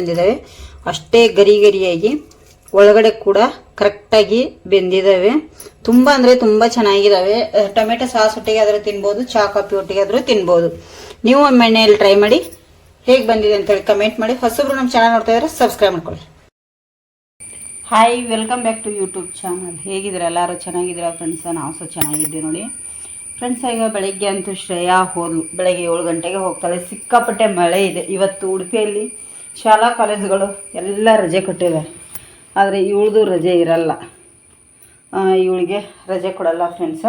ಬಂದಿದ್ದಾವೆ ಅಷ್ಟೇ ಗರಿ ಗರಿಯಾಗಿ ಒಳಗಡೆ ಕೂಡ ಕರೆಕ್ಟಾಗಿ ಬೆಂದಿದ್ದಾವೆ ತುಂಬ ಅಂದರೆ ತುಂಬ ಚೆನ್ನಾಗಿದ್ದಾವೆ ಟೊಮೆಟೊ ಸಾಸ್ ಒಟ್ಟಿಗೆ ಆದರೂ ತಿನ್ಬೋದು ಚಾ ಕಾಫಿ ಒಟ್ಟಿಗೆ ಆದರೂ ತಿನ್ಬೋದು. ನೀವು ಎಣ್ಣೆಯಲ್ಲಿ ಟ್ರೈ ಮಾಡಿ ಹೇಗೆ ಬಂದಿದೆ ಅಂತೇಳಿ ಕಮೆಂಟ್ ಮಾಡಿ. ಹೊಸಬ್ರು ನಮ್ಮ ಚಾನಲ್ ನೋಡ್ತಾ ಇದ್ರೆ ಸಬ್ಸ್ಕ್ರೈಬ್ ಮಾಡ್ಕೊಳ್ಳಿ. Hi welcome back to YouTube channel ಹೇಗಿದ್ದೀರ? ಎಲ್ಲರೂ ಚೆನ್ನಾಗಿದ್ದೀರಾ ಫ್ರೆಂಡ್ಸ ನಾವು ಸಹ ಚೆನ್ನಾಗಿದ್ದೀವಿ ನೋಡಿ. ಫ್ರೆಂಡ್ಸ್ ಈಗ ಬೆಳಗ್ಗೆ ಅಂತೂ ಶ್ರೇಯಾ ಹೋದ್ಲು ಬೆಳಗ್ಗೆ ಏಳು ಗಂಟೆಗೆ ಹೋಗ್ತಾಳೆ. ಸಿಕ್ಕಾಪಟ್ಟೆ ಮಳೆ ಇದೆ. ಇವತ್ತು ಉಡುಪಿಯಲ್ಲಿ ಶಾಲಾ ಕಾಲೇಜುಗಳು ಎಲ್ಲ ರಜೆ ಕೊಟ್ಟಿದ್ದಾರೆ ಆದರೆ ಇವಳದು ರಜೆ ಇರಲ್ಲ. ಇವಳಿಗೆ ರಜೆ ಕೊಡಲ್ಲ ಫ್ರೆಂಡ್ಸ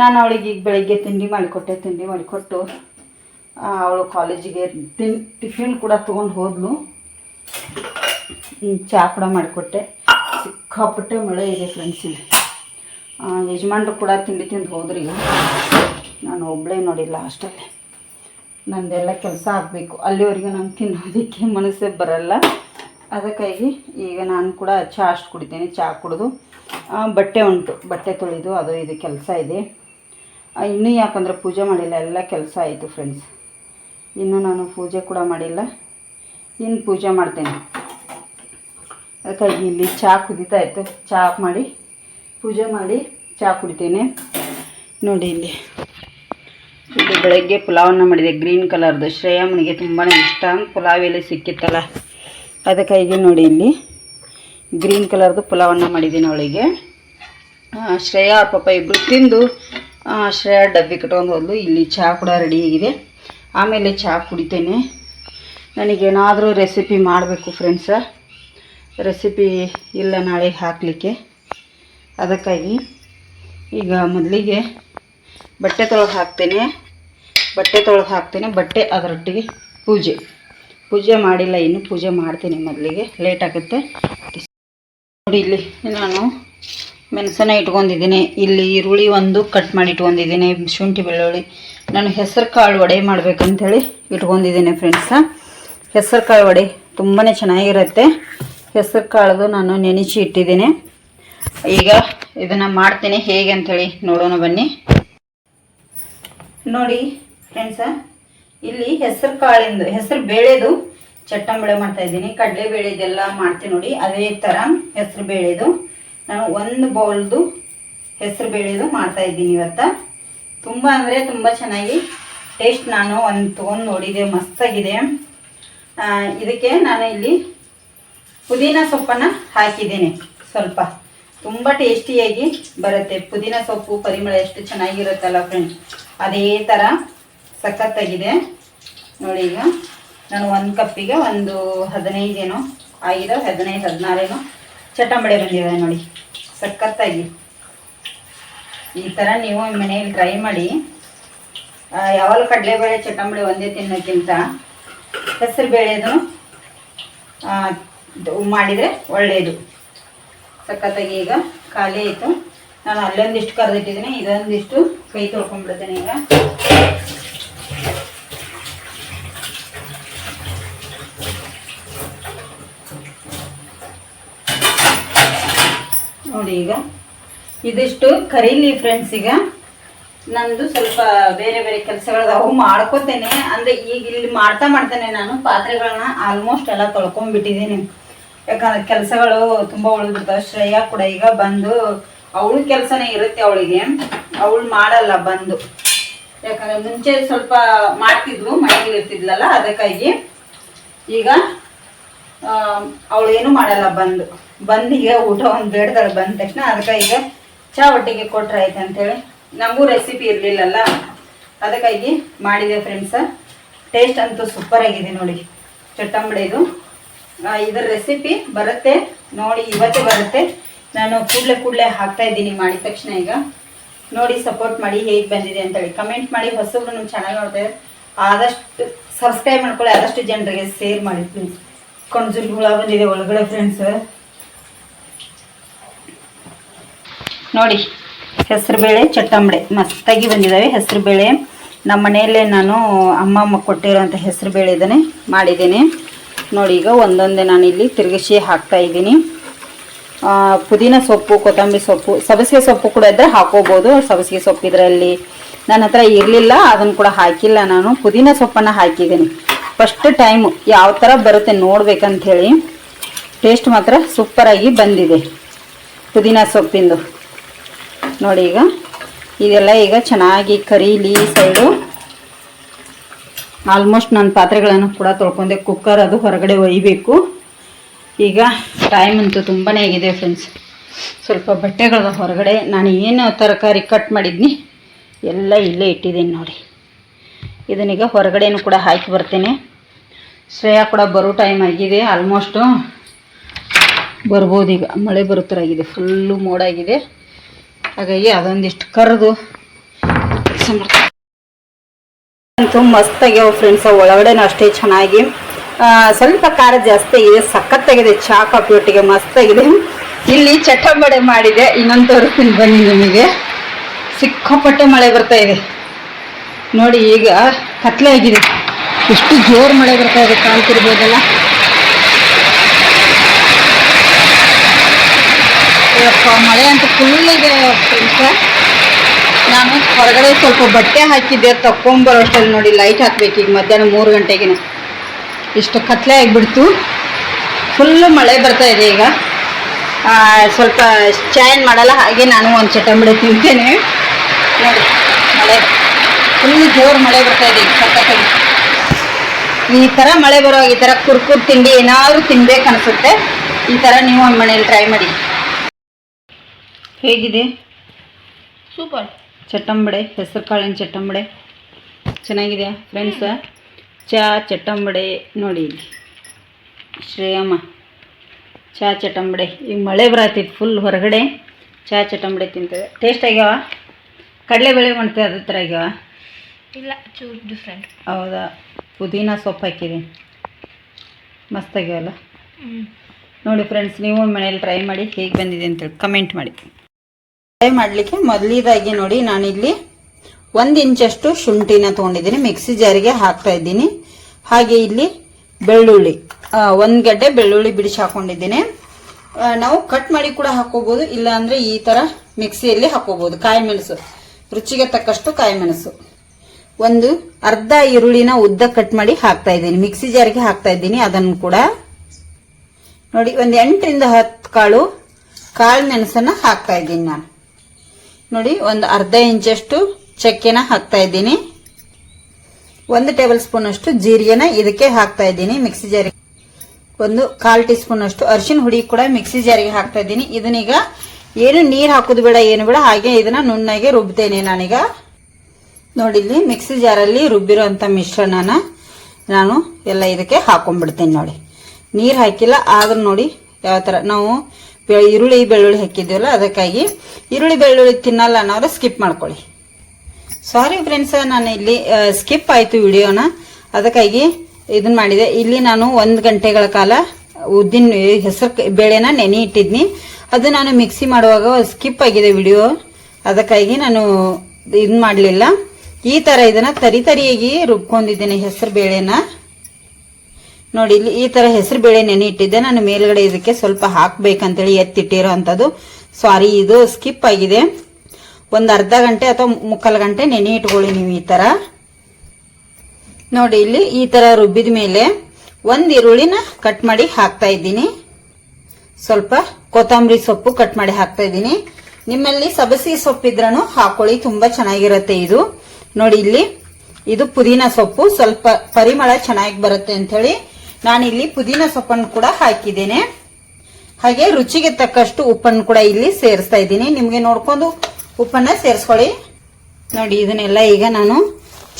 ನಾನು ಅವಳಿಗೆ ಈಗ ಬೆಳಗ್ಗೆ ತಿಂಡಿ ಮಾಡಿಕೊಟ್ಟೆ, ತಿಂಡಿ ಮಾಡಿಕೊಟ್ಟು ಅವಳು ಕಾಲೇಜಿಗೆ ತಿನ್ ಟಿಫಿನ್ ಕೂಡ ತೊಗೊಂಡು ಹೋದ್ಲು. ಚಹಾ ಕೂಡ ಮಾಡಿಕೊಟ್ಟೆ. ಸಿಕ್ಕಾಪಟ್ಟೆ ಮಳೆ ಇದೆ ಫ್ರೆಂಡ್ಸ್ ಇಲ್ಲಿ. ಯಜಮಾನ್ರು ಕೂಡ ತಿಂಡಿ ತಿಂದು ಹೋದ್ರಿ. ನಾನು ಒಬ್ಬಳೇ ನೋಡಿಲ್ಲ ಅಷ್ಟಲ್ಲೇ ನಂದೆಲ್ಲ ಕೆಲಸ ಆಗಬೇಕು. ಅಲ್ಲಿವರೆಗೂ ನಾನು ತಿನ್ನೋದಕ್ಕೆ ಮನಸ್ಸೇ ಬರಲ್ಲ. ಅದಕ್ಕಾಗಿ ಈಗ ನಾನು ಕೂಡ ಚಹಾ ಅಷ್ಟು ಕುಡಿತೀನಿ ಚಹಾ ಕುಡಿದು. ಬಟ್ಟೆ ಉಂಟು. ಬಟ್ಟೆ ತೊಳೆದು ಅದು ಇದು ಕೆಲಸ ಇದೆ. ಇನ್ನೂ ಯಾಕಂದರೆ ಪೂಜೆ ಮಾಡಿಲ್ಲ, ಎಲ್ಲ ಕೆಲಸ ಆಯಿತು ಫ್ರೆಂಡ್ಸ್ ಇನ್ನೂ ನಾನು ಪೂಜೆ ಕೂಡ ಮಾಡಿಲ್ಲ. ಇನ್ನು ಪೂಜೆ ಮಾಡ್ತೇನೆ. ಅದಕ್ಕಾಗಿ ಇಲ್ಲಿ ಚಹಾ ಕುದೀತಾ ಇತ್ತು. ಚಹಾ ಮಾಡಿ, ಪೂಜೆ ಮಾಡಿ ಚಹಾ ಕುಡಿತೇನೆ. ನೋಡಿ ಇಲ್ಲಿ. ಬೆಳಗ್ಗೆ ಪುಲಾವನ್ನ ಮಾಡಿದೆ ಗ್ರೀನ್ ಕಲರ್ದು ಶ್ರೇಯಮ್ಮನಿಗೆ ತುಂಬಾ ಇಷ್ಟ. ಪುಲಾವ್ ಎಲೆ ಸಿಕ್ಕಿತ್ತಲ್ಲ ಅದಕ್ಕಾಗಿ ನೋಡಿ ಇಲ್ಲಿ. ಗ್ರೀನ್ ಕಲರ್ದು ಪುಲಾವನ್ನ ಮಾಡಿದ್ದೀನಿ ಅವಳಿಗೆ. ಶ್ರೇಯಾ ಪಾಪ ಇಬ್ಬರು ತಿಂದು ಶ್ರೇಯಾ ಡಬ್ಬಿ ಕಟ್ಕೊಂಡು ಹೋದ್ಲು. ಇಲ್ಲಿ ಚಹಾ ಕೂಡ ರೆಡಿ ಆಗಿದೆ. ಆಮೇಲೆ ಚಹಾ ಕುಡಿತೇನೆ. ನನಗೇನಾದರೂ ರೆಸಿಪಿ ಮಾಡಬೇಕು ಫ್ರೆಂಡ್ಸ. ರೆಸಿಪಿ ಇಲ್ಲ ನಾಳೆ ಹಾಕಲಿಕ್ಕೆ. ಅದಕ್ಕಾಗಿ ಈಗ ಮೊದಲಿಗೆ ಬಟ್ಟೆ ತೊಳಗೆ ಹಾಕ್ತೇನೆ. ಬಟ್ಟೆ ತೊಳೆದು ಹಾಕ್ತೀನಿ. ಬಟ್ಟೆ ಅದರೊಟ್ಟಿಗೆ ಪೂಜೆ. ಪೂಜೆ ಮಾಡಿಲ್ಲ, ಇನ್ನು ಪೂಜೆ ಮಾಡ್ತೀನಿ ಮೊದಲಿಗೆ. ಲೇಟ್ ಆಗುತ್ತೆ. ನೋಡಿ ಇಲ್ಲಿ ನಾನು ಮೆಣಸನ್ನ ಇಟ್ಕೊಂಡಿದ್ದೀನಿ. ಇಲ್ಲಿ ಈರುಳ್ಳಿ ಒಂದು ಕಟ್ ಮಾಡಿ ಇಟ್ಕೊಂಡಿದ್ದೀನಿ, ಶುಂಠಿ ಬೆಳ್ಳುಳ್ಳಿ. ನಾನು ಹೆಸರು ಕಾಳು ವಡೆ ಮಾಡಬೇಕಂತೇಳಿ ಇಟ್ಕೊಂಡಿದ್ದೀನಿ ಫ್ರೆಂಡ್ಸ ಹೆಸರು ಕಾಳು ವಡೆ ತುಂಬಾ ಚೆನ್ನಾಗಿರುತ್ತೆ. ಹೆಸರು ಕಾಳದು ನಾನು ನೆನೆಸಿ ಇಟ್ಟಿದ್ದೀನಿ. ಈಗ ಇದನ್ನು ಮಾಡ್ತೀನಿ. ಹೇಗೆ ಅಂಥೇಳಿ ನೋಡೋಣ ಬನ್ನಿ. ನೋಡಿ ಫ್ರೆಂಡ್ಸ ಇಲ್ಲಿ ಹೆಸರು ಕಾಳಿಂದು, ಹೆಸರು ಬೇಳೆದು ಚಟ್ಟಂಬಳೆ ಮಾಡ್ತಾ ಇದ್ದೀನಿ. ಕಡಲೆ ಬೇಳೆದೆಲ್ಲ ಮಾಡ್ತೀನಿ ನೋಡಿ, ಅದೇ ಥರ ಹೆಸರು ಬೇಳೆದು. ನಾನು ಒಂದು ಬೌಲ್ದು ಹೆಸರು ಬೇಳೆದು ಮಾಡ್ತಾ ಇದ್ದೀನಿ ಇವತ್ತ. ತುಂಬ ಅಂದರೆ ತುಂಬ ಚೆನ್ನಾಗಿ ಟೇಸ್ಟ್ ನಾನು ಒಂದು ತೊಗೊಂಡು ನೋಡಿದೆ, ಮಸ್ತಾಗಿದೆ. ಇದಕ್ಕೆ ನಾನು ಇಲ್ಲಿ ಪುದೀನ ಸೊಪ್ಪನ್ನು ಹಾಕಿದ್ದೀನಿ ಸ್ವಲ್ಪ. ತುಂಬ ಟೇಸ್ಟಿಯಾಗಿ ಬರುತ್ತೆ. ಪುದೀನ ಸೊಪ್ಪು ಪರಿಮಳ ಎಷ್ಟು ಚೆನ್ನಾಗಿರುತ್ತಲ್ಲ ಫ್ರೆಂಡ್ಸ್ ಅದೇ ಥರ ಸಖತ್ತಾಗಿದೆ. ನೋಡಿ ಈಗ ನಾನು ಒಂದು ಕಪ್ಪಿಗೆ ಒಂದು ಹದಿನೈದೇನೋ ಆಗಿದೆ ಹದಿನೈದು, ಹದಿನಾರೇನೋ ಚಟಂಬಡೆ ಬಂದಿದೆ ನೋಡಿ. ಸಖತ್ತಾಗಿ. ಈ ಥರ ನೀವು ಮನೆಯಲ್ಲಿ ಟ್ರೈ ಮಾಡಿ ಯಾವಾಗ ಕಡಲೆಬೇಳೆ ಚಟಂಬಡೆ ಒಂದೇ ತಿನ್ನೋಕ್ಕಿಂತ ಹೆಸರು ಬೇಳೆದು ಮಾಡಿದರೆ ಒಳ್ಳೆಯದು ಸಖತ್ತಾಗಿ ಈಗ ಖಾಲಿ ಆಯಿತು. ನಾನು ಅಲ್ಲೊಂದಿಷ್ಟು ಕರೆದಿಟ್ಟಿದ್ದೀನಿ, ಇದೊಂದಿಷ್ಟು ಕೈ ತೊಳ್ಕೊಂಡ್ಬಿಡ್ತೇನೆ ಈಗ. ನೋಡಿ ಈಗ. ಇದಿಷ್ಟು ಕರೀಲಿ ಫ್ರೆಂಡ್ಸ್ ಈಗ. ನಂದು ಸ್ವಲ್ಪ ಬೇರೆ ಬೇರೆ ಕೆಲಸಗಳದಾವು ಮಾಡ್ಕೋತೇನೆ. ಅಂದ್ರೆ ಈಗ ಇಲ್ಲಿ ಮಾಡ್ತಾ ಮಾಡ್ತೇನೆ ನಾನು. ಪಾತ್ರೆಗಳನ್ನ ಆಲ್ಮೋಸ್ಟ್ ಎಲ್ಲ ತೊಳ್ಕೊಂಡ್ಬಿಟ್ಟಿದ್ದೀನಿ. ಯಾಕಂದ್ರೆ ಕೆಲಸಗಳು ತುಂಬ ಉಳಿದ್ಬಿಡ್ತಾವೆ. ಶ್ರೇಯಾ ಕೂಡ ಈಗ ಬಂದು ಅವಳು ಕೆಲಸನೇ ಇರುತ್ತೆ ಅವಳಿಗೆ. ಅವಳು ಮಾಡಲ್ಲ ಬಂದು. ಯಾಕಂದ್ರೆ ಮುಂಚೆ ಸ್ವಲ್ಪ ಮಾಡ್ತಿದ್ಲು ಮನೆಯಲ್ಲಿ ಇರ್ತಿದ್ಲಲ್ಲ, ಅದಕ್ಕಾಗಿ ಈಗ ಅವಳೇನು ಮಾಡಲ್ಲ ಬಂದು. ಬಂದು ಈಗ ಊಟ ಒಂದು ಬೇಡ್ದಾಳೆ ಬಂದ ತಕ್ಷಣ ಅದಕ್ಕೆ ಈಗ ಚಾ ಒಟ್ಟಿಗೆ ಕೊಟ್ರೆ ಆಯ್ತು ಅಂತೇಳಿ. ನಮಗೂ ರೆಸಿಪಿ ಇರಲಿಲ್ಲಲ್ಲ, ಅದಕ್ಕಾಗಿ ಮಾಡಿದೆ ಫ್ರೆಂಡ್ಸ ಟೇಸ್ಟ್ ಅಂತೂ ಸೂಪರ್ ಆಗಿದೆ ನೋಡಿ ಚಟ್ಟಂಬಡಿದು ಇದರ ರೆಸಿಪಿ ಬರುತ್ತೆ, ನೋಡಿ ಇವತ್ತೇ ಬರುತ್ತೆ. ನಾನು ಕೂಡಲೇ ಕೂಡಲೇ ಹಾಕ್ತಾ ಇದ್ದೀನಿ ಮಾಡಿದ ತಕ್ಷಣ ಈಗ. ನೋಡಿ ಸಪೋರ್ಟ್ ಮಾಡಿ ಹೇಗೆ ಬಂದಿದೆ ಅಂತೇಳಿ. ಕಮೆಂಟ್ ಮಾಡಿ ಹೊಸಬ್ರು ನಮ್ಮ ಚೆನ್ನಾಗಿ ನೋಡ್ತಾ ಇದ್ದಾರೆ ಆದಷ್ಟು ಸಬ್ಸ್ಕ್ರೈಬ್ ಮಾಡ್ಕೊಳ್ಳಿ, ಆದಷ್ಟು ಜನರಿಗೆ ಶೇರ್ ಮಾಡಿ ಪ್ಲೀಸ್ ಹುಳ ಬಂದಿದೆ ಒಳಗಡೆ ಫ್ರೆಂಡ್ಸ್ ನೋಡಿ, ಹೆಸರುಬೇಳೆ ಚಟ್ಟಂಬಡೆ ಮಸ್ತಾಗಿ ಬಂದಿದ್ದಾವೆ ಹೆಸರುಬೇಳೆ. ನಮ್ಮ ಮನೆಯಲ್ಲೇ ನಾನು ಅಮ್ಮಮ್ಮ ಕೊಟ್ಟಿರೋಂಥ ಹೆಸರುಬೇಳೆ ಇದನ್ನೇ ಮಾಡಿದ್ದೀನಿ. ನೋಡಿ, ಈಗ ಒಂದೊಂದೇ ನಾನು ಇಲ್ಲಿ ತಿರುಗಿಸಿ ಹಾಕ್ತಾ ಇದ್ದೀನಿ. ಪುದೀನ ಸೊಪ್ಪು, ಕೊತ್ತಂಬರಿ ಸೊಪ್ಪು ಸಬಸಿಗೆ ಸೊಪ್ಪು ಕೂಡ ಇದ್ದರೆ ಹಾಕೋಬೋದು. ಸಬಸಿಗೆ ಸೊಪ್ಪು ಇದರಲ್ಲಿ ನನ್ನ ಹತ್ರ ಇರಲಿಲ್ಲ, ಅದನ್ನು ಕೂಡ ಹಾಕಿಲ್ಲ ನಾನು. ಪುದೀನ ಸೊಪ್ಪನ್ನು ಹಾಕಿದ್ದೀನಿ. ಫಸ್ಟ್ ಟೈಮು ಯಾವ ಥರ ಬರುತ್ತೆ ನೋಡ್ಬೇಕಂಥೇಳಿ ಟೇಸ್ಟ್ ಮಾತ್ರ ಸೂಪರಾಗಿ ಬಂದಿದೆ ಪುದೀನ ಸೊಪ್ಪಿಂದು. ನೋಡಿ ಈಗ. ಇದೆಲ್ಲ ಈಗ ಚೆನ್ನಾಗಿ ಕರೀಲಿ ಸೈಡು ಆಲ್ಮೋಸ್ಟ್ ನನ್ನ ಪಾತ್ರೆಗಳನ್ನು ಕೂಡ ತೊಳ್ಕೊಂಡೆ. ಕುಕ್ಕರ್ ಅದು ಹೊರಗಡೆ ಒಯ್ಯಬೇಕು ಈಗ ಟೈಮ್ ಅಂತೂ ತುಂಬಾ ಆಗಿದೆ ಫ್ರೆಂಡ್ಸ್ ಸ್ವಲ್ಪ ಬಟ್ಟೆಗಳ ಹೊರಗಡೆ ನಾನು ಏನು ತರಕಾರಿ ಕಟ್ ಮಾಡಿದ್ನಿ, ಎಲ್ಲ ಇಲ್ಲೇ ಇಟ್ಟಿದ್ದೀನಿ ನೋಡಿ. ಇದನ್ನೀಗ ಹೊರಗಡೆನೂ ಕೂಡ ಹಾಕಿ ಬರ್ತೇನೆ. ಶ್ರೇಯಾ ಕೂಡ ಬರೋ ಟೈಮ್ ಆಗಿದೆ. ಆಲ್ಮೋಸ್ಟು ಬರ್ಬೋದು ಈಗ. ಮಳೆ ಬರೋ ಥರ ಆಗಿದೆ. ಫುಲ್ಲು ಮೋಡಾಗಿದೆ ಹಾಗಾಗಿ ಅದೊಂದಿಷ್ಟು ಕರೆದು ಅಂತೂ ಮಸ್ತಾಗ್ಯಾವ ಫ್ರೆಂಡ್ಸ್ ಒಳಗಡೆನೂ ಅಷ್ಟೇ ಚೆನ್ನಾಗಿ. ಸ್ವಲ್ಪ ಖಾರ ಜಾಸ್ತಿ ಇದೆ, ಸಖತ್ತಾಗಿದೆ ಚಾ ಕಾಫಿ ಒಟ್ಟಿಗೆ ಮಸ್ತಾಗಿದೆ. ಇಲ್ಲಿ ಚಟಂಬಡೆ ಮಾಡಿದೆ ಇನ್ನೊಂದು ತೋರಿಸ್ತೀನಿ ಬನ್ನಿ ನಿಮಗೆ. ಸಿಕ್ಕಾಪಟ್ಟೆ ಮಳೆ ಬರ್ತಾ ಇದೆ. ನೋಡಿ ಈಗ ಕತ್ಲೆ ಆಗಿದೆ. ಎಷ್ಟು ಜೋರು ಮಳೆ ಬರ್ತಾ ಇದೆ ಕಾಣ್ತಿರ್ಬೋದಲ್ಲ. ಮಳೆ ಅಂತ ಫುಲ್ ಇದೆ ಫ್ರೆಂಡ್ಸ್ ನಾನು ಹೊರಗಡೆ ಸ್ವಲ್ಪ ಬಟ್ಟೆ ಹಾಕಿದ್ದೆ ತಕ್ಕೊಂಬರೋಷ್ಟಲ್ಲಿ ನೋಡಿ ಲೈಟ್ ಹಾಕ್ಬೇಕು ಈಗ ಮಧ್ಯಾಹ್ನ ಮೂರು ಗಂಟೆಗೆ ಇಷ್ಟು ಕತ್ಲೆ ಆಗಿಬಿಡ್ತು. ಫುಲ್ಲು ಮಳೆ ಬರ್ತಾ ಇದೆ ಈಗ. ಸ್ವಲ್ಪ ಚೈನ್ ಮಾಡಲ್ಲ, ಹಾಗೆ ನಾನು ಒಂದು ಚಟಂಬಡೆ ತಿಂತೇನೆ. ನೋಡಿ, ಮಳೆ. ಫುಲ್ ಜೋರು ಮಳೆ ಬರ್ತಾ ಇದೆ ಈ ಥರ ಮಳೆ ಬರೋ, ಈ ಥರ ಕುರ್ಕುರ್ ತಿಂಡಿ ಏನಾದರೂ ತಿನ್ಬೇಕು ಅನಿಸುತ್ತೆ ಈ ಥರ ನೀವು ಒಂದು ಮನೇಲಿ ಟ್ರೈ ಮಾಡಿ. ಹೇಗಿದೆ? ಸೂಪರ್. ಚಟ್ಟಂಬಡೆ ಹೆಸರು ಕಾಳಿನ ಚಟ್ಟಂಬಡೆ. ಚೆನ್ನಾಗಿದೆಯಾ ಫ್ರೆಂಡ್ಸ? ಚಾ ಚಟ್ಟಂಬಡೆ ನೋಡಿ ಇಲ್ಲಿ. ಶ್ರೇಯಮ್ಮ. ಚಾ ಚಟ್ಟಂಬಡೆ. ಈಗ ಮಳೆ ಬರತ್ತೈತಿ ಫುಲ್ ಹೊರಗಡೆ. ಚಾ ಚಟ್ಟಂಬಡೆ ತಿಂತೇವೆ ಟೇಸ್ಟ್ ಆಗ್ಯಾವ ಕಡಲೆಬೇಳೆ ಮಾಡ್ತೇವೆ ಅದ್ರ ಥರ ಆಗ್ಯಾವ ಇಲ್ಲ ಚೂರ್ ಡಿಫ್ರೆಂಟ್ ಹೌದಾ? ಪುದೀನ ಸೊಪ್ಪು ಹಾಕಿದ್ದೀನಿ ಮಸ್ತ್ ಆಗ್ಯಾವಲ್ಲ? ನೋಡಿ ಫ್ರೆಂಡ್ಸ್ ನೀವು ಮನೇಲಿ ಟ್ರೈ ಮಾಡಿ ಹೇಗೆ ಬಂದಿದೆ ಅಂತೇಳಿ ಕಮೆಂಟ್ ಮಾಡಿ. ಫ್ರೈ ಮಾಡಲಿಕ್ಕೆ ಮೊದಲಿದಾಗಿ ನೋಡಿ ನಾನಿಲ್ಲಿ ಒಂದು ಇಂಚಷ್ಟು ಶುಂಠಿನ ತೊಗೊಂಡಿದ್ದೀನಿ. ಮಿಕ್ಸಿ ಜಾರಿಗೆ ಹಾಕ್ತಾ ಇದ್ದೀನಿ. ಹಾಗೆ ಇಲ್ಲಿ ಬೆಳ್ಳುಳ್ಳಿ ಒಂದು ಗಡ್ಡೆ ಬೆಳ್ಳುಳ್ಳಿ ಬಿಡಿಸಿ ಹಾಕೊಂಡಿದ್ದೀನಿ. ನಾವು ಕಟ್ ಮಾಡಿ ಕೂಡ ಹಾಕೋಬಹುದು ಇಲ್ಲ ಅಂದ್ರೆ ಈ ತರ ಮಿಕ್ಸಿಯಲ್ಲಿ ಹಾಕೋಬಹುದು ಕಾಯಿ ಮೆಣಸು ರುಚಿಗೆ ತಕ್ಕಷ್ಟು ಕಾಯಿ ಮೆಣಸು ಒಂದು ಅರ್ಧ ಈರುಳ್ಳಿನ ಉದ್ದ ಕಟ್ ಮಾಡಿ ಹಾಕ್ತಾ ಇದ್ದೀನಿ. ಮಿಕ್ಸಿ ಜಾರಿಗೆ ಹಾಕ್ತಾ ಇದ್ದೀನಿ ಅದನ್ನು ಕೂಡ. ನೋಡಿ, ಒಂದು ಎಂಟರಿಂದ ಹತ್ತು ಕಾಳು ಕಾಳು ಮೆಣಸನ್ನ ಹಾಕ್ತಾ ಇದ್ದೀನಿ ನಾನು. ನೋಡಿ, ಒಂದು ಅರ್ಧ ಇಂಚಷ್ಟು ಚಕ್ಕೆನ ಹಾಕ್ತಾ ಇದ್ದೀನಿ. ಒಂದು ಟೇಬಲ್ ಸ್ಪೂನ್ ಅಷ್ಟು ಜೀರಿಗೆನ ಇದಕ್ಕೆ ಹಾಕ್ತಾ ಇದ್ದೀನಿ ಮಿಕ್ಸಿ ಜಾರಿಗೆ. ಒಂದು ಕಾಲ್ ಟೀ ಸ್ಪೂನ್ ಅಷ್ಟು ಅರಿಶಿನ ಹುಡಿ ಕೂಡ ಮಿಕ್ಸಿ ಜಾರಿಗೆ ಹಾಕ್ತಾ ಇದ್ದೀನಿ. ಇದನ್ನೀಗ ಏನು ನೀರು ಹಾಕೋದು ಬೇಡ, ಏನು ಬೇಡ, ಹಾಗೆ ಇದನ್ನ ನುಣ್ಣಗೆ ರುಬ್ತೇನೆ ನಾನೀಗ. ನೋಡಿ, ಇಲ್ಲಿ ಮಿಕ್ಸಿ ಜಾರಲ್ಲಿ ರುಬ್ಬಿರೋಂಥ ಮಿಶ್ರಣನ ನಾನು ಎಲ್ಲ ಇದಕ್ಕೆ ಹಾಕೊಂಡ್ಬಿಡ್ತೀನಿ ನೋಡಿ. ನೀರು ಹಾಕಿಲ್ಲ, ಆದ್ರೂ ನೋಡಿ ಯಾವ ಥರ ನಾವು ಈರುಳ್ಳಿ ಬೆಳ್ಳುಳ್ಳಿ ಹಾಕಿದ್ದೀವಲ್ಲ, ಅದಕ್ಕಾಗಿ ಈರುಳ್ಳಿ ಬೆಳ್ಳುಳ್ಳಿ ತಿನ್ನಲ್ಲ ಅನ್ನೋರು ಸ್ಕಿಪ್ ಮಾಡ್ಕೊಳ್ಳಿ. ಸಾರಿ ಫ್ರೆಂಡ್ಸ್ ನಾನು ಇಲ್ಲಿ ಸ್ಕಿಪ್ ಆಯಿತು ವಿಡಿಯೋನ. ಅದಕ್ಕಾಗಿ ಇದನ್ನ ಮಾಡಿದೆ. ಇಲ್ಲಿ ನಾನು ಒಂದು ಗಂಟೆಗಳ ಕಾಲ ಉದ್ದಿನ ಹೆಸರು ಬೇಳೆನ ನೆನೆ ಇಟ್ಟಿದ್ನಿ. ಅದು ನಾನು ಮಿಕ್ಸಿ ಮಾಡುವಾಗ ಸ್ಕಿಪ್ ಆಗಿದೆ ವಿಡಿಯೋ. ಅದಕ್ಕಾಗಿ ನಾನು ಇದನ್ನ ಮಾಡಲಿಲ್ಲ. ಈ ಥರ ಇದನ್ನು ತರಿ ತರಿಯಾಗಿ ರುಬ್ಕೊಂಡಿದ್ದೀನಿ ಹೆಸರು ಬೇಳೆನ. ನೋಡಿ, ಇಲ್ಲಿ ಈ ತರ ಹೆಸರು ಬೇಳೆ ನೆನೆ ಇಟ್ಟಿದ್ದೆ. ನಾನು ಮೇಲ್ಗಡೆ ಇದಕ್ಕೆ ಸ್ವಲ್ಪ ಹಾಕ್ಬೇಕಂತೇಳಿ ಎತ್ತಿಟ್ಟಿರೋ ಅಂಥದ್ದು ಸಾರಿ ಇದು ಸ್ಕಿಪ್ ಆಗಿದೆ. ಒಂದು ಅರ್ಧ ಗಂಟೆ ಅಥವಾ ಮುಕ್ಕಾಲು ಗಂಟೆ ನೆನೆ ಇಟ್ಕೊಳ್ಳಿ ನೀವು ಈ ತರ. ನೋಡಿ, ಇಲ್ಲಿ ಈ ತರ ರುಬ್ಬಿದ ಮೇಲೆ ಒಂದು ಈರುಳ್ಳಿನ ಕಟ್ ಮಾಡಿ ಹಾಕ್ತಾ ಇದ್ದೀನಿ. ಸ್ವಲ್ಪ ಕೊತ್ತಂಬರಿ ಸೊಪ್ಪು ಕಟ್ ಮಾಡಿ ಹಾಕ್ತಾ ಇದ್ದೀನಿ. ನಿಮ್ಮಲ್ಲಿ ಸಬಸಿ ಸೊಪ್ಪಿದ್ರೂ ಹಾಕೊಳ್ಳಿ, ತುಂಬಾ ಚೆನ್ನಾಗಿರುತ್ತೆ ಇದು. ನೋಡಿ, ಇಲ್ಲಿ ಇದು ಪುದೀನ ಸೊಪ್ಪು. ಸ್ವಲ್ಪ ಪರಿಮಳ ಚೆನ್ನಾಗಿ ಬರುತ್ತೆ ಅಂತ ಹೇಳಿ ನಾನು ಇಲ್ಲಿ ಪುದೀನ ಸೊಪ್ಪನ್ನು ಕೂಡ ಹಾಕಿದ್ದೇನೆ. ಹಾಗೆ ರುಚಿಗೆ ತಕ್ಕಷ್ಟು ಉಪ್ಪನ್ನು ಕೂಡ ಇಲ್ಲಿ ಸೇರಿಸ್ತಾ ಇದ್ದೀನಿ. ನಿಮಗೆ ನೋಡ್ಕೊಂಡು ಉಪ್ಪನ್ನ ಸೇರಿಸ್ಕೊಳ್ಳಿ. ನೋಡಿ, ಇದನ್ನೆಲ್ಲ ಈಗ ನಾನು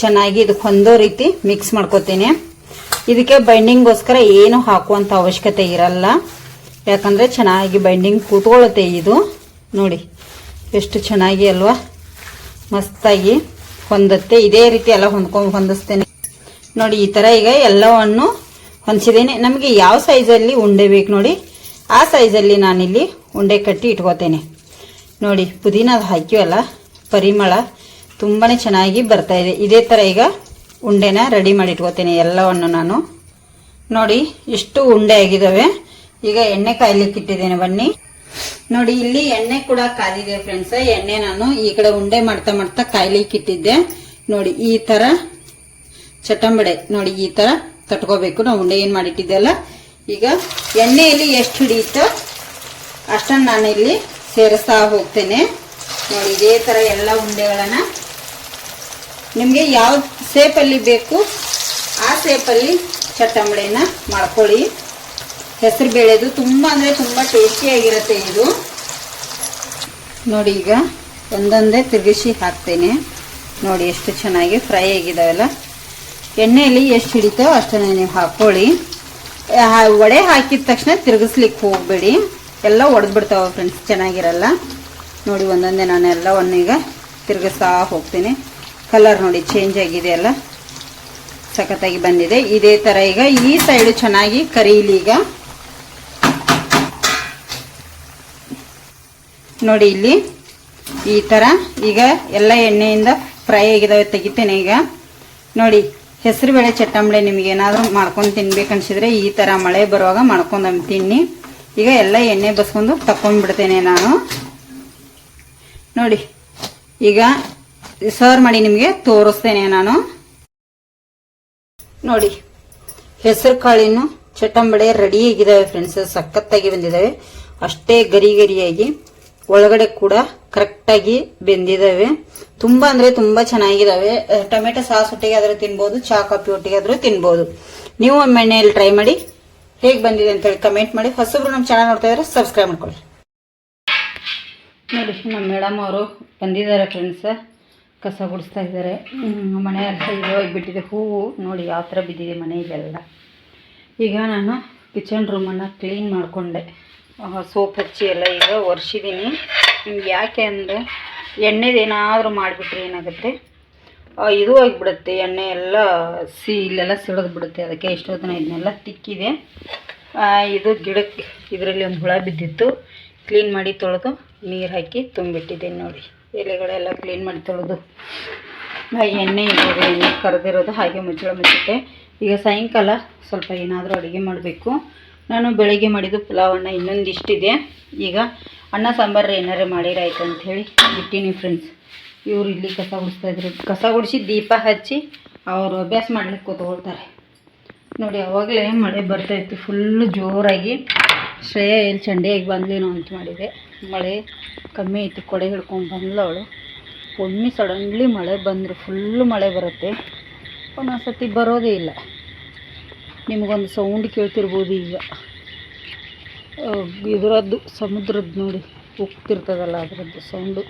ಚೆನ್ನಾಗಿ ಇದಕ್ಕೆ ಹೊಂದೋ ರೀತಿ ಮಿಕ್ಸ್ ಮಾಡ್ಕೋತೀನಿ. ಇದಕ್ಕೆ ಬೈಂಡಿಂಗ್ಗೋಸ್ಕರ ಏನು ಹಾಕುವಂತ ಅವಶ್ಯಕತೆ ಇರಲ್ಲ. ಯಾಕಂದ್ರೆ ಚೆನ್ನಾಗಿ ಬೈಂಡಿಂಗ್ ಕೂತ್ಕೊಳ್ಳುತ್ತೆ ಇದು. ನೋಡಿ, ಎಷ್ಟು ಚೆನ್ನಾಗಿ ಅಲ್ವಾ? ಮಸ್ತಾಗಿ ಹೊಂದುತ್ತೆ. ಇದೇ ರೀತಿ ಎಲ್ಲ ಹೊಂದ್ಕೊಂಡು ಹೊಂದಿಸ್ತೇನೆ. ನೋಡಿ, ಈ ತರ ಈಗ ಎಲ್ಲವನ್ನು ಹೊಂದಿಸಿದ್ದೇನೆ ನಮಗೆ ಯಾವ ಸೈಜಲ್ಲಿ ಉಂಡೆ ಬೇಕು ನೋಡಿ, ಆ ಸೈಜಲ್ಲಿ ನಾನಿಲ್ಲಿ ಉಂಡೆ ಕಟ್ಟಿ ಇಟ್ಕೋತೇನೆ. ನೋಡಿ, ಪುದೀನದ ಹಾಕಿವಲ್ಲ ಪರಿಮಳ ತುಂಬಾ ಚೆನ್ನಾಗಿ ಬರ್ತಾ ಇದೆ. ಇದೇ ಥರ ಈಗ ಉಂಡೆನ ರೆಡಿ ಮಾಡಿ ಇಟ್ಕೋತೇನೆ ಎಲ್ಲವನ್ನು ನಾನು. ನೋಡಿ, ಇಷ್ಟು ಉಂಡೆ ಆಗಿದ್ದಾವೆ ಈಗ ಎಣ್ಣೆ ಕಾಯ್ಲಿಕ್ಕೆ ಇಟ್ಟಿದ್ದೇನೆ ಬನ್ನಿ. ನೋಡಿ, ಇಲ್ಲಿ ಎಣ್ಣೆ ಕೂಡ ಕಾದಿದೆ ಫ್ರೆಂಡ್ಸ್ ಎಣ್ಣೆ ನಾನು ಈ ಕಡೆ ಉಂಡೆ ಮಾಡ್ತಾ ಮಾಡ್ತಾ ಕಾಯ್ಲಿಕ್ಕೆ ಇಟ್ಟಿದ್ದೆ. ನೋಡಿ, ಈ ತರ ಚಟಂಬಡೆ, ನೋಡಿ, ಈ ತರ ತಟ್ಕೋಬೇಕು. ನಾವು ಉಂಡೆ ಏನು ಮಾಡಿಟ್ಟಿದ್ದೆಲ್ಲ ಈಗ ಎಣ್ಣೆಯಲ್ಲಿ ಎಷ್ಟು ಹಿಡಿಯುತ್ತೋ ಅಷ್ಟನ್ನು ನಾನು ಇಲ್ಲಿ ಸೇರಿಸ್ತಾ ಹೋಗ್ತೇನೆ. ನೋಡಿ, ಇದೇ ಥರ ಎಲ್ಲ ಉಂಡೆಗಳನ್ನು ನಿಮಗೆ ಯಾವ ಸೇಪಲ್ಲಿ ಬೇಕು, ಆ ಸೇಪಲ್ಲಿ ಚಟ್ಟಂಬಡೆನ ಮಾಡ್ಕೊಳ್ಳಿ. ಹೆಸರು ಬೇಳೆದು ತುಂಬ ಅಂದರೆ ತುಂಬ ಟೇಸ್ಟಿಯಾಗಿರುತ್ತೆ ಇದು. ನೋಡಿ, ಈಗ ಒಂದೊಂದೇ ತಿರುಗಿಸಿ ಹಾಕ್ತೇನೆ. ನೋಡಿ, ಎಷ್ಟು ಚೆನ್ನಾಗಿ ಫ್ರೈ ಆಗಿದಾವೆಲ್ಲ. ಎಣ್ಣೆಯಲ್ಲಿ ಎಷ್ಟು ಹಿಡಿತೇವೋ ಅಷ್ಟನ್ನು ನೀವು ಹಾಕ್ಕೊಳ್ಳಿ ಒಡೆ ಹಾಕಿದ ತಕ್ಷಣ ತಿರುಗಿಸ್ಲಿಕ್ಕೆ ಹೋಗಬೇಡಿ. ಎಲ್ಲ ಒಡೆದ್ಬಿಡ್ತಾವೆ ಫ್ರೆಂಡ್ಸ್ ಚೆನ್ನಾಗಿರಲ್ಲ. ನೋಡಿ, ಒಂದೊಂದೇ ನಾನು ಎಲ್ಲವನ್ನು ಈಗ ತಿರುಗಿಸ್ತಾ ಹೋಗ್ತೀನಿ. ಕಲರ್ ನೋಡಿ ಚೇಂಜ್ ಆಗಿದೆ ಅಲ್ಲ. ಸಖತ್ತಾಗಿ ಬಂದಿದೆ. ಇದೇ ಥರ ಈಗ ಈ ಸೈಡು ಚೆನ್ನಾಗಿ ಕರೀಲಿ ಈಗ. ನೋಡಿ ಇಲ್ಲಿ ಈ ಥರ ಈಗ ಎಲ್ಲ ಎಣ್ಣೆಯಿಂದ ಫ್ರೈ ಆಗಿದಾವೆ, ತೆಗಿತೇನೆ ಈಗ. ನೋಡಿ ಹೆಸರುಬೇಳೆ ಚಟ್ಟಂಬಳೆ ನಿಮ್ಗೆ ಏನಾದರೂ ಮಾಡ್ಕೊಂಡು ತಿನ್ಬೇಕನ್ಸಿದ್ರೆ ಈ ಥರ ಮಳೆ ಬರುವಾಗ ಮಾಡ್ಕೊಂಡು ತಿನ್ನಿ. ಈಗ ಎಲ್ಲ ಎಣ್ಣೆ ಬಸ್ಕೊಂಡು ತಕೊಂಡ್ಬಿಡ್ತೇನೆ ನಾನು. ನೋಡಿ, ಈಗ ಸರ್ವ್ ಮಾಡಿ ನಿಮಗೆ ತೋರಿಸ್ತೇನೆ ನಾನು. ನೋಡಿ, ಹೆಸರು ಕಾಳಿನ ಚಟ್ಟಂಬಡೆ ರೆಡಿ ಆಗಿದಾವೆ ಫ್ರೆಂಡ್ಸ್ ಸಖತ್ತಾಗಿ ಬಂದಿದ್ದಾವೆ ಅಷ್ಟೇ ಗರಿ ಗರಿಯಾಗಿ ಒಳಗಡೆ ಕೂಡ ಕರೆಕ್ಟಾಗಿ ಬೆಂದಿದ್ದಾವೆ ತುಂಬಾ ಅಂದ್ರೆ ತುಂಬಾ ಚೆನ್ನಾಗಿದಾವೆ. ಟೊಮೆಟೊ ಸಾಸ್ ಒಟ್ಟಿಗೆ ಆದ್ರೂ ತಿನ್ಬೋದು ಚಾ ಕಾಫಿ ಒಟ್ಟಿಗೆ ಆದ್ರೂ ತಿನ್ಬೋದು. ನೀವು ಎಣ್ಣೆಯಲ್ಲಿ ಟ್ರೈ ಮಾಡಿ ಹೇಗೆ ಬಂದಿದೆ ಅಂತ ಹೇಳಿ ಕಮೆಂಟ್ ಮಾಡಿ. ಹೊಸಬ್ರು ನಮ್ಮ ಚಾನಲ್ ನೋಡ್ತಾ ಇದ್ರೆ ಸಬ್ಸ್ಕ್ರೈಬ್ ಮಾಡ್ಕೊಳ್ಳಿ. ನೋಡಿ, ನಮ್ಮ ಮೇಡಮ್ ಅವರು ಬಂದಿದ್ದಾರೆ ಫ್ರೆಂಡ್ಸ್ ಕಸ ಗುಡಿಸ್ತಾ ಇದ್ದಾರೆ. ಮನೆ ಬಿಟ್ಟಿದೆ ಇರೋಗ್ಬಿಟ್ಟಿದೆ ಹೂವು. ನೋಡಿ, ಯಾವ ಥರ ಬಿದ್ದಿದೆ ಮನೆಯಲ್ಲೆಲ್ಲ ಈಗ ನಾನು ಕಿಚನ್ ರೂಮನ್ನು ಕ್ಲೀನ್ ಮಾಡಿಕೊಂಡೆ. ಸೋಪ್ ಹಚ್ಚಿ ಎಲ್ಲ ಈಗ ಒರೆಸಿದ್ದೀನಿ ಯಾಕೆ ಅಂದರೆ ಎಣ್ಣೆದು ಏನಾದರೂ ಮಾಡಿಬಿಟ್ರೆ ಏನಾಗುತ್ತೆ? ಇದು ಆಗಿಬಿಡುತ್ತೆ ಎಣ್ಣೆ ಎಲ್ಲ ಸಿ, ಇಲ್ಲೆಲ್ಲ ಸಿಡಿದು ಬಿಡುತ್ತೆ, ಅದಕ್ಕೆ ಎಷ್ಟೊತ್ತನ ಇದನ್ನೆಲ್ಲ ತಿಕ್ಕಿದೆ. ಇದು ಗಿಡಕ್ಕೆ ಇದರಲ್ಲಿ ಒಂದು ಹುಳ ಬಿದ್ದಿತ್ತು. ಕ್ಲೀನ್ ಮಾಡಿ ತೊಳೆದು ನೀರು ಹಾಕಿ ತುಂಬಿಟ್ಟಿದ್ದೀನಿ ನೋಡಿ. ಎಲೆಗಳೆಲ್ಲ ಕ್ಲೀನ್ ಮಾಡಿ ತೊಳೆದು. ಎಣ್ಣೆ ಇರೋದು, ಎಣ್ಣೆ ಕರೆದಿರೋದು ಹಾಗೆ ಮುಚ್ಚಳ ಮುಚ್ಚುತ್ತೆ. ಈಗ ಸಾಯಂಕಾಲ ಸ್ವಲ್ಪ ಏನಾದರೂ ಅಡುಗೆ ಮಾಡಬೇಕು. ನಾನು ಬೆಳಗ್ಗೆ ಮಾಡಿದ್ದು ಪುಲಾವನ್ನು ಇನ್ನೊಂದಿಷ್ಟಿದೆ. ಈಗ ಅನ್ನ, ಸಾಂಬಾರು ಏನಾರು ಮಾಡಿರಾಯ್ತು ಅಂತ ಹೇಳಿ ಬಿಟ್ಟಿನಿ ಫ್ರೆಂಡ್ಸ್ ಇವರು ಇಲ್ಲಿ ಕಸ ಗುಡಿಸ್ತಾ ಇದ್ರು. ಕಸ ಗುಡಿಸಿ ದೀಪ ಹಚ್ಚಿ ಅವರು ಅಭ್ಯಾಸ ಮಾಡ್ಲಿಕ್ಕೆ ಕೂತ್ಕೊಳ್ತಾರೆ. ನೋಡಿ, ಅವಾಗಲೇ ಮಳೆ ಬರ್ತಾಯಿತ್ತು ಫುಲ್ಲು ಜೋರಾಗಿ. ಶ್ರೇಯ ಎಲ್ಲಿ ಚಂಡಿಯಾಗಿ ಬಂದ್ಲೇನೋ ಅಂತ ಮಾಡಿದೆ. ಮಳೆ ಕಮ್ಮಿ ಇತ್ತು, ಕೊಡೆ ಹಿಡ್ಕೊಂಡು ಬಂದ್ಲವಳು ಒಮ್ಮೆ ಸಡನ್ಲಿ ಮಳೆ ಬಂದರೆ ಫುಲ್ಲು ಮಳೆ ಬರುತ್ತೆ. ಒಂದೊಂದು ಸತಿ ಬರೋದೇ ಇಲ್ಲ. ನಿಮಗೊಂದು ಸೌಂಡ್ ಕೇಳ್ತಿರ್ಬೋದು ಈಗ. ಇದರದ್ದು ಸಮುದ್ರದ್ದು ನೋಡಿ, ಉಕ್ತಿರ್ತದಲ್ಲ ಅದರದ್ದು ಸೌಂಡು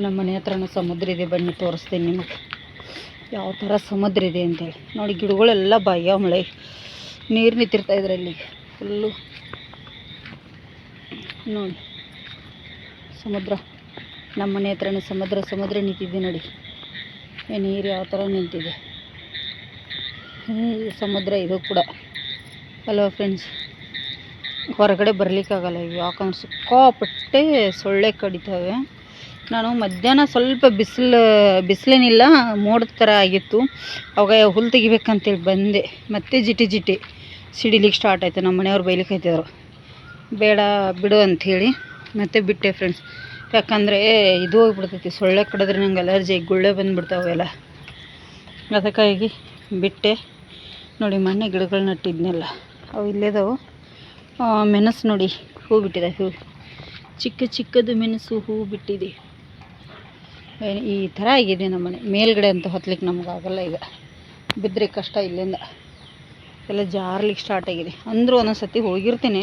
ನಮ್ಮ ಮನೆ ಹತ್ರನೂ ಸಮುದ್ರ ಇದೆ, ಬನ್ನಿ ತೋರಿಸ್ತೀನಿ ನಿಮಗೆ. ಯಾವ ಥರ ಸಮುದ್ರ ಇದೆ ಅಂತೇಳಿ. ನೋಡಿ, ಗಿಡಗಳೆಲ್ಲ ಬಾಯ ಮಳೆ. ನೀರು ನಿಂತಿರ್ತಾ ಇದರಲ್ಲಿ. ಫುಲ್ಲು ನೋಡಿ, ಸಮುದ್ರ. ನಮ್ಮ ಮನೆ ಹತ್ರನೇ ಸಮುದ್ರ ಸಮುದ್ರ ನಿಂತಿದೆ ನೋಡಿ. ಏ, ನೀರು ಯಾವ ಥರ ನಿಂತಿದೆ. ಸಮುದ್ರ ಇದು ಕೂಡ. ಹಲೋ ಫ್ರೆಂಡ್ಸ್ ಹೊರಗಡೆ ಬರಲಿಕ್ಕಾಗಲ್ಲ ಯಾಕಂದ್ರೆ ಸಿಕ್ಕಾಪಟ್ಟೆ ಸೊಳ್ಳೆ ಕಡಿತಾವೆ. ನಾನು ಮಧ್ಯಾಹ್ನ ಸ್ವಲ್ಪ ಬಿಸಿಲು, ಬಿಸಿಲೇನಿಲ್ಲ ಮೋಡದ ಥರ ಆಗಿತ್ತು. ಅವಾಗ ಹುಲ್ಲು ತೆಗಿಬೇಕಂತೇಳಿ ಬಂದೆ. ಮತ್ತೆ ಜಿಟಿ ಜಿಟಿ ಸಿಡಿಲಿಕ್ಕೆ ಸ್ಟಾರ್ಟ್ ಆಯಿತು. ನಮ್ಮ ಮನೆಯವ್ರು ಬೈಲಿಕ್ಕೆ ಬೇಡ ಬಿಡು ಅಂಥೇಳಿ ಮತ್ತೆ ಬಿಟ್ಟೆ ಫ್ರೆಂಡ್ಸ್ ಯಾಕಂದರೆ ಇದು ಹೋಗ್ಬಿಡ್ತೈತಿ. ಸೊಳ್ಳೆ ಕಡಿದ್ರೆ ನಂಗೆ ಅಲರ್ಜಿ ಗುಳ್ಳೆ ಬಂದುಬಿಡ್ತಾವೆಲ್ಲ ಅದಕ್ಕಾಗಿ ಬಿಟ್ಟೆ. ನೋಡಿ ಮೊನ್ನೆ ಗಿಡಗಳು ನಟ್ಟಿದ್ನೆಲ್ಲ. ಅವು ಇಲ್ಲೇದವು. ಮೆಣಸು ನೋಡಿ ಹೂ ಬಿಟ್ಟಿದೆ ಹೂ. ಚಿಕ್ಕ ಚಿಕ್ಕದು ಮೆಣಸು ಹೂ ಬಿಟ್ಟಿದೆ ಈ ಥರ ಆಗಿದೆ ನಮ್ಮ ಮನೆ. ಮೇಲ್ಗಡೆ ಅಂತ ಹೊತ್ಲಿಕ್ಕೆ ನಮಗಾಗಲ್ಲ ಈಗ. ಬಿದ್ದರೆ ಕಷ್ಟ ಇಲ್ಲಿಂದ. ಎಲ್ಲ ಜಾರ್ಲಿಕ್ಕೆ ಸ್ಟಾರ್ಟ್ ಆಗಿದೆ. ಅಂದರೂ ಒಂದೊಂದು ಸತಿ ಹೋಗಿರ್ತೀನಿ.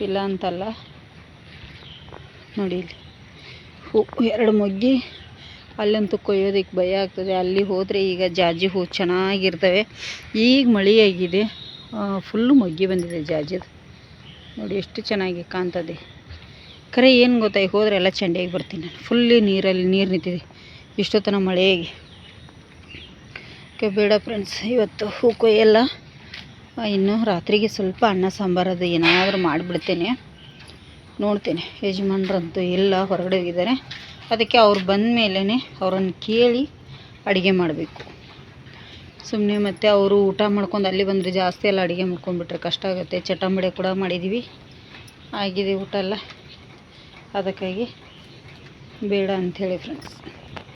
ಇಲ್ಲ ಅಂತಲ್ಲ. ನೋಡಿ ಇಲ್ಲಿ. ಹೂ, ಎರಡು ಮೊಗ್ಗಿ. ಅಲ್ಲಂತೂ ಕೊಯ್ಯೋದಕ್ಕೆ ಭಯ ಆಗ್ತದೆ. ಅಲ್ಲಿ ಹೋದರೆ ಈಗ ಜಾಜಿ ಹೂ ಚೆನ್ನಾಗಿರ್ತವೆ. ಈಗ ಮಳೆ ಆಗಿದೆ. ಫುಲ್ಲು ಮೊಗ್ಗಿ ಬಂದಿದೆ ಜಾಜಿದು. ನೋಡಿ ಎಷ್ಟು ಚೆನ್ನಾಗಿ ಕಾಣ್ತದೆ. ಕರೆ ಏನು ಗೊತ್ತಾ, ಈಗ ಹೋದರೆ ಎಲ್ಲ ಚಂಡಿಯಾಗಿ ಬರ್ತೀನಿ ನಾನು. ಫುಲ್ಲಿ ನೀರಲ್ಲಿ ನೀರು ನಿಂತಿದೆ. ಇಷ್ಟೊತ್ತನ ಮಳೆಗೆ ಓಕೆ ಬೇಡ ಫ್ರೆಂಡ್ಸ್ ಇವತ್ತು ಹೂ ಕೊಯ್ಯಲ್ಲ ಇನ್ನು ರಾತ್ರಿಗೆ ಸ್ವಲ್ಪ ಅನ್ನ ಸಾಂಬಾರು ಅದು ಏನಾದರೂ ಮಾಡಿಬಿಡ್ತೇನೆ. ನೋಡ್ತೇನೆ. ಯಜಮಾನ್ರಂತೂ ಎಲ್ಲ ಹೊರಗಡೆ ಹೋಗಿದ್ದಾರೆ. ಅದಕ್ಕೆ ಅವ್ರು ಬಂದ ಮೇಲೇ ಅವ್ರನ್ನ ಕೇಳಿ ಅಡುಗೆ ಮಾಡಬೇಕು. ಸುಮ್ಮನೆ ಮತ್ತೆ ಅವರು ಊಟ ಮಾಡ್ಕೊಂಡು ಅಲ್ಲಿ ಬಂದರೆ ಜಾಸ್ತಿ ಎಲ್ಲ ಅಡುಗೆ ಮಾಡ್ಕೊಂಡ್ಬಿಟ್ರೆ ಕಷ್ಟ ಆಗುತ್ತೆ. ಚಟಂಬಡೆ ಕೂಡ ಮಾಡಿದ್ದೀವಿ ಆಗಿದೆ ಊಟ ಎಲ್ಲ. ಅದಕ್ಕಾಗಿ ಬೇಡ ಅಂಥೇಳಿ ಫ್ರೆಂಡ್ಸ್